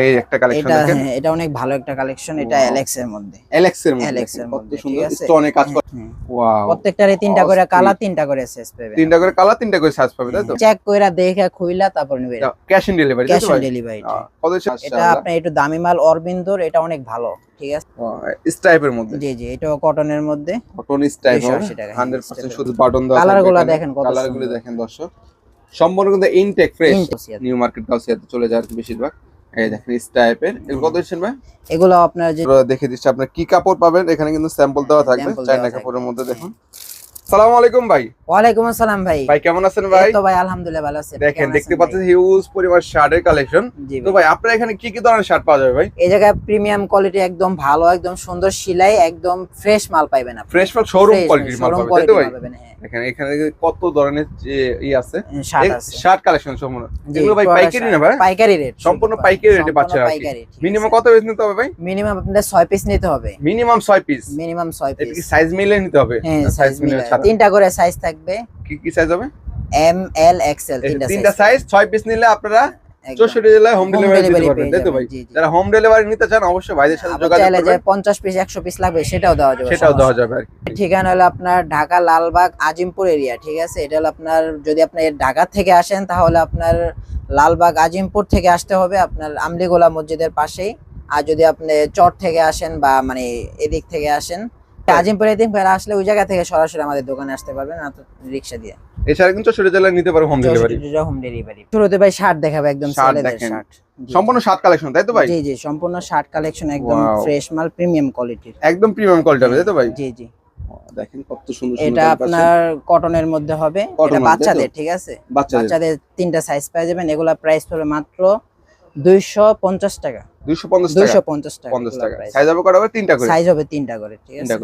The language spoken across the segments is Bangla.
এই একটা কালেকশন এটা দেখেন। হ্যাঁ এটা অনেক ভালো একটা কালেকশন এটা. এলেক্স এর মধ্যে। এলেক্স এর মধ্যে। Alex এর মধ্যে, সুন্দর? স্টোনে কাজ করে। ওয়াও প্রত্যেকটারে তিনটা করে। কালার তিনটা করে শেষ পাবে। তিনটা করে কালার তিনটা করে সাইজ পাবে তাই তো? চেক কইরা দেখে খুইলা তারপর নিবে। Cash on delivery cash on delivery এটা আপনার একটু দামি মাল অরবিন্দর এটা অনেক ভালো ঠিক আছে? স্টাইপের মধ্যে। জি জি এটা কটনের মধ্যে। কটন স্টাইপ 280 হ্যাঁ, 100% শুধু বাটন দেওয়া Colour গুলা দেখেন কত কালারগুলো দেখেন দর্শক। সম্পূর্ণ কিন্তু ইনটেক ফ্রেশ নিউ মার্কেট গাউসিয়াতে চলে যায় বেশিরভাগ। এই দেখেন স্টাইপের এর কত দিচ্ছেন ভাই? এগুলো আপনার যে দেখে দিচ্ছি। আপনার কি কাপড় পাবেন? এখানে কিন্তু স্যাম্পল দেওয়া থাকবে। কাপড়ের মধ্যে দেখুন। সালাম আলাইকুম ভাই। ওয়ালাইকুম আসসালাম ভাই। ভাই কেমন আছেন ভাই? তো ভাই আলহামদুলিল্লাহ ভালো আছি। দেখেন দেখতে পাচ্ছেন হিউজ পরিমাণ শার্টের কালেকশন তো ভাই। আপনার এখানে কি কি ধরনের শার্ট পাওয়া যাবে ভাই? এই জায়গায় প্রিমিয়াম কোয়ালিটি একদম ভালো একদম সুন্দর সেলাই একদম ফ্রেশ মাল পাইবেন আপনি। ফ্রেশ মাল শোরুম কোয়ালিটির মাল পাবেন ভাই? পাবেন দেখেন এখানে কত ধরনের ই আছে? শার্ট কালেকশন সম্পূর্ণ। এগুলো ভাই পাইকারি না। ভাই? পাইকারি রেট সম্পূর্ণ পাইকারি রেটে পাচ্ছেন আর মিনিমাম কত পিস নিতে হবে ভাই? মিনিমাম আপনাদের 6 পিস নিতে হবে। মিনিমাম 6 পিস মিনিমাম 6 এটা কি পিস সাইজ মিলে নিতে হবে? হ্যাঁ সাইজ মিলে তিনটা করে সাইজ থাকবে কি কি সাইজ হবে? এম এল এক্সেল এই তিনটা তিনটা সাইজ সাইজ 6 পিস নিলে আপনারা। চৌষট্টি জেলায় হোম ডেলিভারি দিতে পারবেন তাই তো ভাই। যারা হোম ডেলিভারি নিতে চান অবশ্যই ভাইদের সাথে যোগাযোগ চাইলে যে করবেন 50 পিস 100 পিস লাগবে সেটাও দেওয়া যাবে সেটাও দেওয়া যাবে আর ঠিকানা হলো আপনার ঢাকা লালবাগ আজিমপুর এরিয়া ঠিক আছে? এটা হলো আপনার যদি আপনি ঢাকা থেকে আসেন তাহলে আপনার লালবাগ আজিমপুর থেকে আসতে হবে আপনার আমলিগোলা মসজিদের পাশেই। আর যদি আপনি চট থেকে আসেন বা মানে এদিক থেকে আসেন আজিমপুর এদিক আসলে ওই জায়গা থেকে সরাসরি আমাদের দোকানে আসতে পারবেন রিক্সা দিয়ে। এছাড়া কিন্তু চৌষট্টি জেলায় নিতে পারবে হোম ডেলিভারি হোম ডেলিভারি শুরুতে ভাই শার্ট দেখাবে একদম ছেলেদের শার্ট। সম্পূর্ণ সাত কালেকশন তাই তো ভাই? জি জি সম্পূর্ণ শার্ট কালেকশন একদম ফ্রেশ মাল প্রিমিয়াম কোয়ালিটির একদম প্রিমিয়াম কোয়ালিটি হবে তাই তো ভাই? জি জি। দেখেন কত সুন্দর এটা আপনার কটনের মধ্যে হবে। এটা বাচ্চাদের ঠিক আছে? বাচ্চাদের। তিনটা সাইজ পেয়ে যাবেন। এগুলা প্রাইস পড়বে মাত্র দুইশো পঞ্চাশ টাকা। 250 টাকা। দুইশো পঞ্চাশ টাকা 50 টাকা। সাইজ হবে হবে তিনটা করে। সাইজ হবে তিনটা করে ঠিক আছে?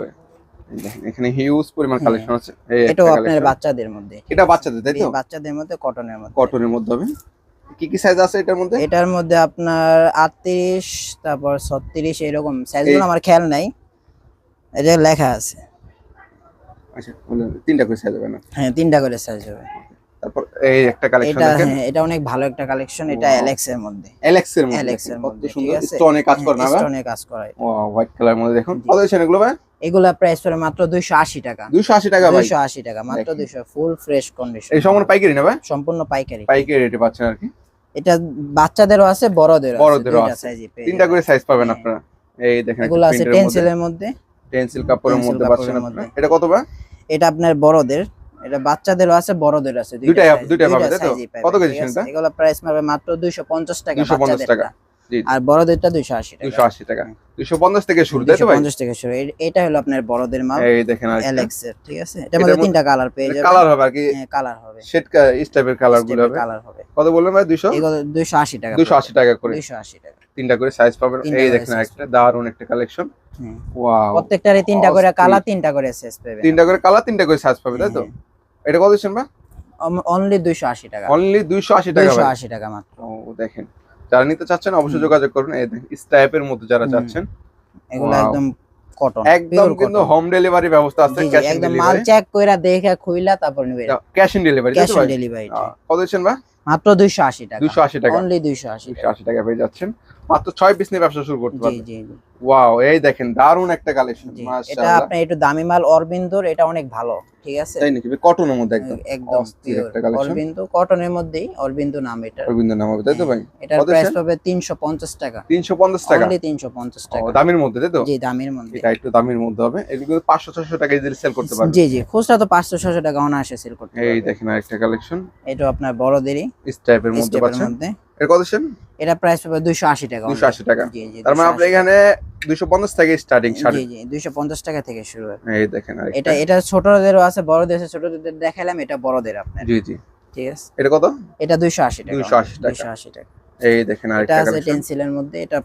দেখেন, এখানে হিউজ পরিমাণ হ্যাঁ। কালেকশন আছে। এই এটাও আপনার বাচ্চাদের মধ্যে। এটা বাচ্চাদের তাই তো? বাচ্চাদের মধ্যে কটনের মধ্যে। কটনের মধ্যে হবে। কি কি সাইজ আছে এটার মধ্যে? এটার মধ্যে আপনার আটত্রিশ তারপর ছত্রিশ এরকম সাইজগুলো আমার খেয়াল নাই। এটা লেখা আছে। আচ্ছা তিনটা করে সাইজ হবে না? হ্যাঁ তিনটা করে সাইজ হবে। তারপর এই একটা কালেকশন এটা দেখেন। হ্যাঁ এটা অনেক ভালো একটা কালেকশন এটা. এলেক্স এর মধ্যে। এলেক্স এর মধ্যে এলেক্স এর মধ্যে সুন্দর আছে? স্টোনে কাজ করে না স্টোনে কাজ করা ও হোয়াইট কালার মধ্যে দেখুন। কত এগুলো ভাই? এগুলা প্রাইস পড়ে মাত্র দুইশো আশি টাকা। 280 টাকা ভাই। দুইশো আশি টাকা মাত্র দেখেন। দুইশো ফুল ফ্রেশ কন্ডিশন এই সম্পূর্ণ পাইকারি না ভাই? সম্পূর্ণ পাইকারি। পাইকারি রেটে পাচ্ছেন আর কি। এটা বাচ্চাদেরও আছে বড়দেরও বড়দেরও আছে। তিনটা করে সাইজ পাবেন হ্যাঁ। আপনারা। এই দেখেন এগুলো আছে টেন্সিলের মধ্যে। টেন্সিল কাপড়ের মধ্যে পাচ্ছেন। আপনারা। এটা কত ভাই? এটা আপনার বড়দের। এটা বাচ্চাদেরও আছে বড়দেরও আছে। দুইটাই size, দুইটাই পাবে, তাই তো? কত কেজি আছে? সেটা? এগুলো প্রাইস পাবে মাত্র 250 টাকা 250 টাকা। আর বড়দেরটা 280 টাকা। 280 টাকা। 250 থেকে শুরু তাই তো ভাই? 250 টাকা শুরু। এটা হলো আপনার বড়দের মাল। এই দেখেন আর এলেক্স এর ঠিক আছে? এটার মধ্যে তিনটা কালার পেয়ে যাবেন। কালার হবে আর কি। হ্যাঁ কালার হবে। শেড স্টাইপের কালারগুলো হবে। কালার হবে। কত বললেন ভাই? 200 এগুলো 280 টাকা 280 টাকা করে। 280 টাকা। তিনটা করে সাইজ পাবেন। এই দেখেন একটা দারুণ একটা কালেকশন হ্যাঁ। ওয়াও প্রত্যেকটারে তিনটা করে কালার তিনটা করে শেষ পাবে তিনটা করে কালার তিনটা করে সাইজ পাবে তাই তো? এটা কত দিচ্ছেন ভাই? অনলি 280 টাকা। অনলি 280 টাকা ভাই। 280 টাকা মাত্র। ও দেখেন। যারা নিতে চাচ্ছেন অবশ্যই যোগাযোগ করবেন এই দেখেন স্টাইপের মধ্যে যারা চাচ্ছেন এগুলো একদম কটন একদম কিন্তু হোম ডেলিভারি ব্যবস্থা আছে ক্যাশ অন একদম মাল ডেলিভারি চেক কইরা দেখে খুইলা তারপর নিবে cash on delivery cash on delivery কত দিচ্ছেন ভাই? মাত্র 280 টাকা। 280 টাকা। অনলি 280 টাকা 280 টাকা। পেয়ে যাচ্ছেন। মাত্র 6 পিস নিয়ে ব্যবসা শুরু করতে পারবেন। জি জি। ওয়াও এই দেখেন দারুণ একটা কালেকশন এটা আপনার একটু দামি মাল অরবিন্দর এটা অনেক ভালো ঠিক আছে? তাই নাকি? কটনের মধ্যে একদম একদম অস্থির একটা collection। অরবিন্দু কটনের মধ্যেই অরবিন্দু নাম এটা। রবীন্দ্র নাম হবে তাই তো ভাই? এটার কত প্রাইস? পাবে 350 টাকা। 350 টাকা? অনলি 350 ও, টাকা। দামের মধ্যে তাই তো? জি দামের মধ্যে। এটা একটু দামের মধ্যে হবে। এগুলো কিন্তু 500 600 টাকা ইজিলি সেল করতে পারবে জি জি খুচরা তো 500 600 টাকা অনায়াসে সেল করতে এই দেখেন আরেকটা কালেকশন এটা আপনার বড়দেরই। স্টাইপের মধ্যে পাচ্ছেন? এর কত সেন এটা প্রাইস পাবে 280 টাকা 280 টাকা। তার মানে আপনি এখানে 250 থেকে স্টার্টিং শাড়ি জি জি 250 টাকা থেকে শুরু হয় এই দেখেন আরেকটা। এটা এটা ছোটদেরও আছে বড়দের আছে ছোটদের দেখালাম এটা বড়দের আপনার। জি জি। ঠিক আছে? এটা কত? এটা 280 টাকা। 280 টাকা। 280 টাকা। এই দেখেন এটা আছে টেন্সিলের মধ্যে এটা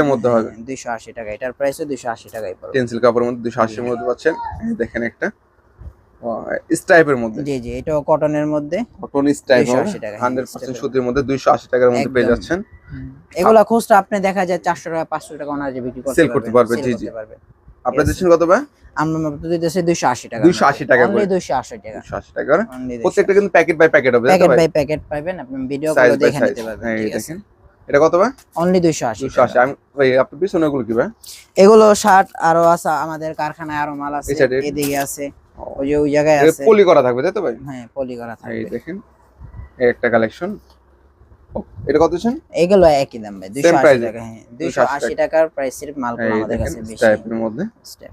এর মধ্যে হবে। 280 টাকা। এটার প্রাইস 280 টাকাই পড়বে। টেন্সিল কাপড়ের মধ্যে 280 এর মধ্যে পাচ্ছেন। দেখেন একটা। স্টাইপের মধ্যে। জি জি এটাও কটনের মধ্যে কটন স্টাইপ 280 টাকা, হ্যাঁ, 100% সুতির মধ্যে। 280 টাকার মধ্যে পেয়ে যাচ্ছেন। এগুলা খুচরা আপনি দেখা যায় 400 টাকা 500 টাকা অনার্সে বিক্রি করতে Sell করতে পারবে, জি, জি। আপনার Yes. কত ভাই? আমরা মাত্র দিতেছি 280 টাকা। 280 টাকা করে। 280 টাকা। 280 টাকা প্রত্যেকটা কিন্তু প্যাকেট বাই প্যাকেট হবে প্যাকেট বাই প্যাকেট পাবেন আপনি ভিডিও দেখে নিতে পারবেন ঠিক আছে? দেখেন। এটা কত ভাই? অনলি দুইশো আশি দুশো আশি। আমি ভাই আপনার পিছনে ওগুলো কি ভাই? এগুলো শার্ট আরও আছে আমাদের কারখানায় আরও মাল আছে এদিকে আছে ওই যে ওই জায়গায় আছে। পলি করা থাকবে তাই তো ভাই? হ্যাঁ পলি করা এই থাকবে। দেখেন এই একটা কালেকশন এটা কত দিচ্ছেন? এগুলো একই দাম ভাই দুইশো আশি price এ? টাকা হ্যাঁ 280 টাকার প্রাইসের মালগুলো আমাদের কাছে বেশি স্টাইপের মধ্যে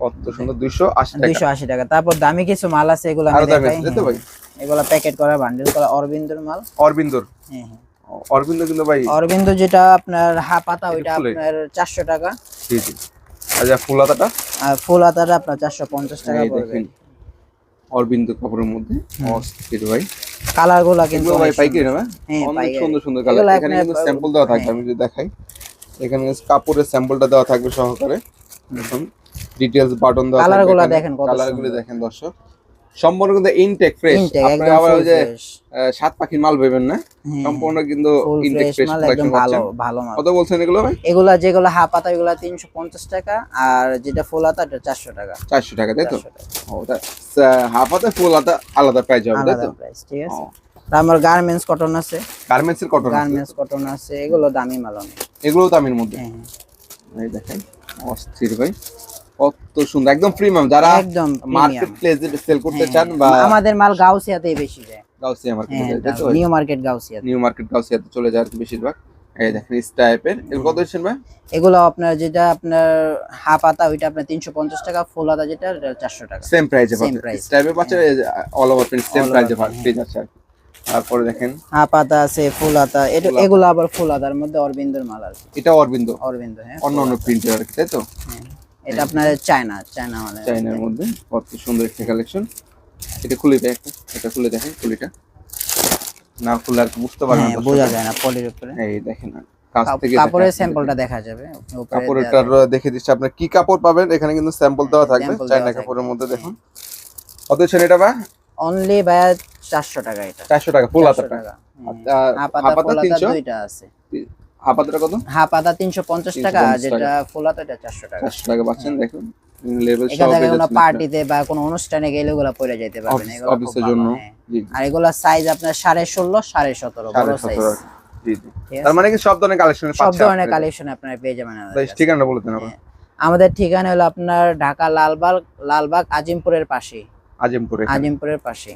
কত সুন্দর দুইশো আশি টাকা। দুইশো আশি টাকা। তারপর দামি কিছু মাল আছে এগুলো আমি দেখাই আছে তাই তো ভাই? হ্যাঁ। এগুলো প্যাকেট করা বান্ডেল করা অরবিন্দর মাল। অরবিন্দর? হ্যাঁ হ্যাঁ। অরবিন্দ কিন্তু ভাই অরবিন্দ যেটা আপনার হা পাতা ওইটা আপনার চারশো টাকা। জি জি। আচ্ছা ফুল হাতাটা আর ফুল হাতাটা আপনার চারশো পঞ্চাশ টাকা এই পড়বে অরবিন্দ কাপড়ের মধ্যে অস্থির ভাই। কালারগুলা কিন্তু ভাই পাইকারি না হ্যাঁ, অনেক সুন্দর সুন্দর কালার এখানে কিন্তু স্যাম্পল দেওয়া থাকবে হ্যাঁ। আমি যদি দেখাই। এখানে কাপড়ের স্যাম্পলটা দেওয়া থাকবে সহকারে। দেখুন ডিটেইলস বাটন দেওয়া Colour গুলা। দেখেন Colour গুলো দেখেন দর্শক। সম্পূর্ণ কিন্তু ইনটেক ফ্রেশ আপনি আবার ওই যে সাত পাখির মাল ভেবেন না? হ্যাঁ, সম্পূর্ণ কিন্তু ইনটেক ফ্রেশ একদম ভালো ভালো মাল। কত বলছেন এগুলো ভাই? এগুলা যেগুলো হা পাতা তিনশো পঞ্চাশ টাকা আর যেটা ফুল হাতা এটা চারশো টাকা। চারশো টাকা তাই তো? 400। ও তা হাফ হাতে ফুল হাতা আলাদা প্রাইস হবে তাই তো? প্রাইস ঠিক আছে। আমার গার্মেন্টস কটন আছে। গার্মেন্টস এর কটন গার্মেন্টস কটন আছে এগুলো দামি মাল অনেক। এগুলো দামের মধ্যে। হ্যাঁ, এই দেখেন অস্থির ভাই। কত সুন্দর একদম প্রিমিয়াম যারা একদম মার্কেট প্লেসে সেল করতে চান বা আমাদের মাল গাউসিয়াতেই বেশি যায়। গাউসিয়া মার্কেটে হ্যাঁ নিউ মার্কেট গাউসিয়াতে। নিউ মার্কেট গাউসিয়াতে চলে যায় বেশিরভাগ। এই দেখেন ইস টাইপের এগুলো কত দিচ্ছেন ভাই? এগুলো আপনার যেটা আপনার হা পাতা ওইটা আপনার তিনশো পঞ্চাশ টাকা ফুল হাতা যেটা চারশো টাকা। সেম প্রাইসে টাইপের অল ওভার প্রিন্ট সেম প্রাইসে print, পেয়ে যাচ্ছে তারপরে দেখেন। হা পাতা আছে ফুল এটা এগুলো আবার ফুল হাতার মধ্যে অরবিন্দর মাল কি এটা অরবিন্দ। অরবিন্দ হ্যাঁ অন্য অন্য প্রিন্টের আর কি তাই তো? হ্যাঁ। এটা আপনার চায়না চায়না মানে চাইনার মধ্যে কত সুন্দর একটা কালেকশন এটা খুলে দেয় একটা এটা খুলে দেখেন খুলিটা। না খুলে আর বুঝতে পারবেন হ্যাঁ বোঝা যায় না পলির উপরে। এই দেখেন আর কাছ থেকে কাপড়ের স্যাম্পলটা দেখা যাবে উপরে দেখে দিচ্ছি আপনার কি কাপড় পাবেন? এখানে কিন্তু স্যাম্পল দেওয়া থাকবে দেওয়া কাপড়ের মধ্যে দেখুন। কত ছিল এটা বা অনলি ভাইয়া চারশো টাকা এটা। টাকা ফুল 400 টাকা তিনশো? দুইটা আছে। কত? টাকা যেটা এটা টাকা। টাকা পাচ্ছেন দেখুন। লেভেল পার্টিতে বা কোনো অনুষ্ঠানে গেলে ওগুলা পরে যেতে পারবেন এগুলো অফিসের জন্য। হ্যাঁ। আর এগুলা সাইজ আপনার সাড়ে ষোলো সাড়ে সতেরো বড় সাইজ জি জি। তার মানে কি সব ধরনের কালেকশন সব ধরনের কালেকশন আপনারা পেয়ে যাবেন আমাদের বলে দেন হ্যাঁ। আমাদের ঠিকানা হলো আপনার ঢাকা লালবাগ লালবাগ আজিমপুরের পাশে আজিমপুরে আজিমপুরের পাশে